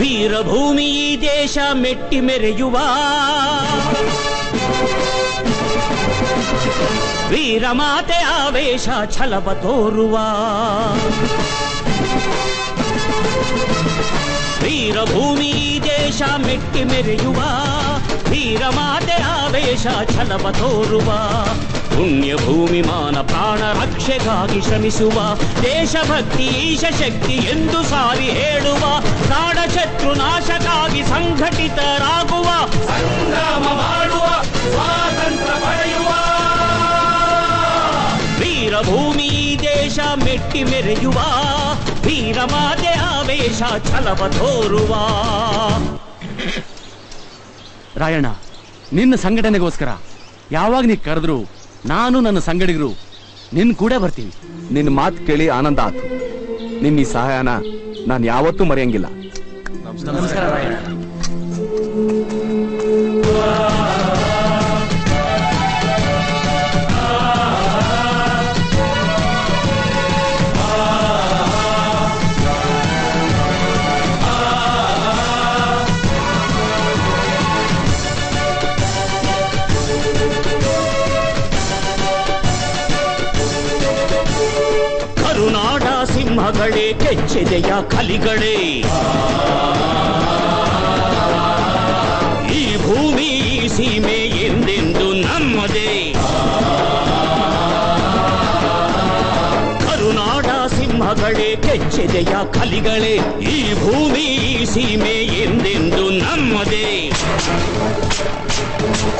ವೀರಭೂಮಿ ಈ ದೇಶ ಮೆಟ್ಟಿ ಮೆರೆಯುವ ವೀರಮಾತೆ ಆವೇಶ ಛಲವ ತೋರುವ ವೀರಭೂಮಿ ಈ ದೇಶ ಮೆಟ್ಟಿ ಮೆರೆಯುವ ವೀರಮಾತೆ ಆವೇಶ ಛಲವ ತೋರುವ ಪುಣ್ಯ ಭೂಮಿ ಮಾನ ಪ್ರಾಣ ರಕ್ಷೆಗಾಗಿ ಶ್ರಮಿಸುವ ದೇಶಭಕ್ತಿ ಈಶ ಶಕ್ತಿ ಎಂದು ಸಾರಿ ಹೇಳುವ ನಾಡ ಶತ್ರು ನಾಶಕ್ಕಾಗಿ ಸಂಘಟಿತರಾಗುವ ಸಂಗ್ರಾಮ ಮಾಡುವ ಸ್ವಾತಂತ್ರ್ಯ ಪಡೆಯುವ ವೀರಭೂಮಿ ದೇಶ ಮೆಟ್ಟಿ ಮೆರೆಯುವ ವೀರಮಾತೆ ಆವೇಶ ಛಲವ ತೋರುವ. ರಾಯಣ್ಣ, ನಿನ್ನ ಸಂಘಟನೆಗೋಸ್ಕರ ಯಾವಾಗ ನೀ ಕರೆದ್ರು ನಾನು ನನ್ನ ಸಂಗಡಿಗರು. ನಿನ್ ಕೂಡ ಬರ್ತೀನಿ. ನಿನ್ನ ಮಾತು ಕೇಳಿ ಆನಂದ ಆತು. ನಿನ್ನ ಈ ಸಹಾಯನ ನಾನು ಯಾವತ್ತೂ ಮರೆಯಂಗಿಲ್ಲ. ನಮಸ್ಕಾರ ಸಿಂಹಗಳೇ ಕೆಚ್ಚೆದೆಯ ಕಲಿಗಳೇ. ಈ ಭೂಮಿ ಸೀಮೆ ಎಂದೆಂದು ನಮ್ಮದೇ. ಕರುನಾಡ ಸಿಂಹಗಳೇ ಕೆಚ್ಚೆದೆಯ ಕಲಿಗಳೇ. ಈ ಭೂಮಿ ಸೀಮೆ ಎಂದೆಂದು ನಮ್ಮದೇ.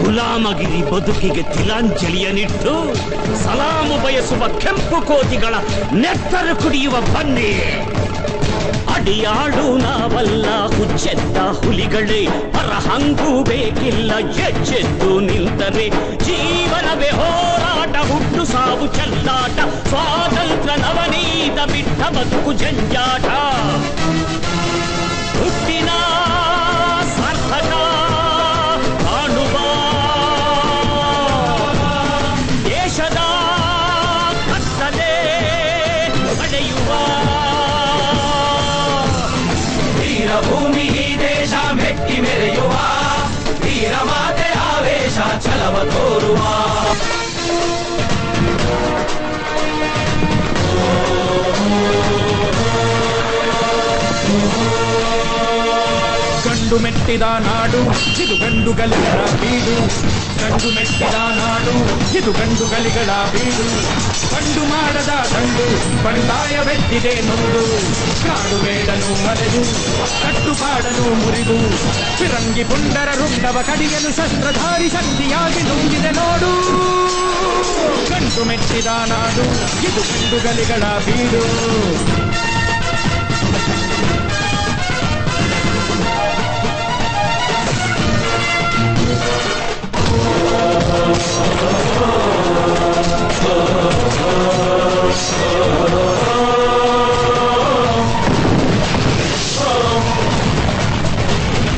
ಗುಲಾಮಗಿರಿ ಬದುಕಿಗೆ ತಿಲಾಂಜಲಿಯನಿಟ್ಟು ಸಲಾಮು ಬಯಸುವ ಕೆಂಪು ಕೋತಿಗಳ ನೆತ್ತರ ಕುಡಿಯುವ ಬನ್ನಿ ಅಡಿಯಾಳು ನಾವಲ್ಲ ಹುಚ್ಚೆದ್ದ ಹುಲಿಗಳೇ ಪರಹಂಗೂ ಬೇಕಿಲ್ಲ ಎಚ್ಚೆದ್ದು ನಿಂತರೆ ಜೀವನವೇ ಹೋರಾಟ ಹುಟ್ಟು ಸಾವು ಚೆಲ್ಲಾಟ ಸ್ವಾತಂತ್ರ್ಯ ನವನೀತ ಬಿಟ್ಟ ಬದುಕು ಜಂಜಾಟ ವೀರಭೂಮಿ ಈ ದೇಶ ಮೆಟ್ಟಿ ಮೆರೆಯುವ ವೀರ ಮಾತೆ ಆವೇಶ ಛಲವ ಗಂಡು ಮೆಟ್ಟಿದ ನಾಡು, ಇದು ಗಂಡು ಗಲಿಗಳ ಬೀಡು. ಗಂಡು ಮೆಟ್ಟಿದ ನಾಡು, ಇದು ಗಂಡು ಗಲಿಗಳ ಬೀಡು. ಕಂಡು ಮಾಡದ ದಂಡು ಬಂಡಾಯ ಬೆಟ್ಟಿದೆ ನೋಡು. ಕಾಡು ಬೇಡನು ಮರೆದು ಕಟ್ಟುಪಾಡನು ಮುರಿದು. ಫಿರಂಗಿ ಪುಂಡರ ರುಂಡವ ಕಡಿಯಲು ಶಸ್ತ್ರಧಾರಿ ಶಕ್ತಿಯಾಗಿ ನುಂಗಿದೆ ನೋಡು. ಗಂಡು ಮೆಟ್ಟಿದ ನಾಡು, ಇದು ಗಂಡು ಗಲಿಗಳ ಬೀಡು.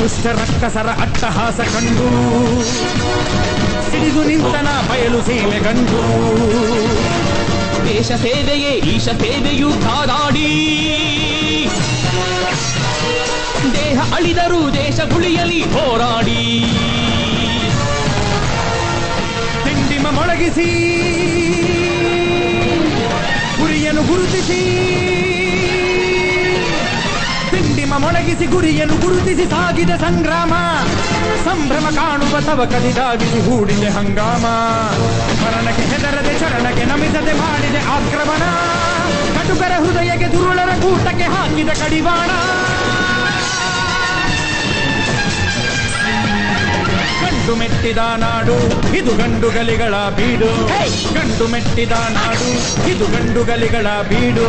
ದುಷ್ಟ ರಕ್ಕಸರ ಅಟ್ಟಹಾಸ ಕಂಡು. ಸಿಡಿದು ನಿಂತನ ಬಯಲು ಸೀಮೆ ಕಂಡು. ದೇಶ ಸೇವೆಯೇ ಈಶ ಸೇವೆಯು ಕಾದಾಡಿ. ದೇಹ ಅಳಿದರೂ ದೇಶ ಗುಳಿಯಲಿ ಹೋರಾಡಿ. ತಿಂಡಿಮ ಮೊಳಗಿಸಿ. ಗುರಿಯನ್ನು ಗುರುತಿಸಿ. ಮೊಳಗಿಸಿ ಗುರಿಯನ್ನು ಗುರುತಿಸಿ ಸಾಗಿದ ಸಂಗ್ರಾಮ. ಸಂಭ್ರಮ ಕಾಣುವ ತವ ಕದಿದಾಗಿಸಿ ಹೂಡಿದೆ ಹಂಗಾಮ. ಮರಣಕ್ಕೆ ಹೆದರದೆ ಚರಣಕ್ಕೆ ನಮಿಸದೆ ಮಾಡಿದೆ ಆಕ್ರಮಣ. ಕಟುಕರ ಹೃದಯಕ್ಕೆ ದುರುಳರ ಕೂಟಕ್ಕೆ ಹಾಕಿದ ಕಡಿವಾಣ. ಗಂಡು ಮೆಟ್ಟಿದ ನಾಡು ಇದು ಗಂಡು ಗಲಿಗಳ ಬೀಡು. ಗಂಡು ಮೆಟ್ಟಿದ ನಾಡು ಇದು ಗಂಡು ಗಲಿಗಳ ಬೀಡು.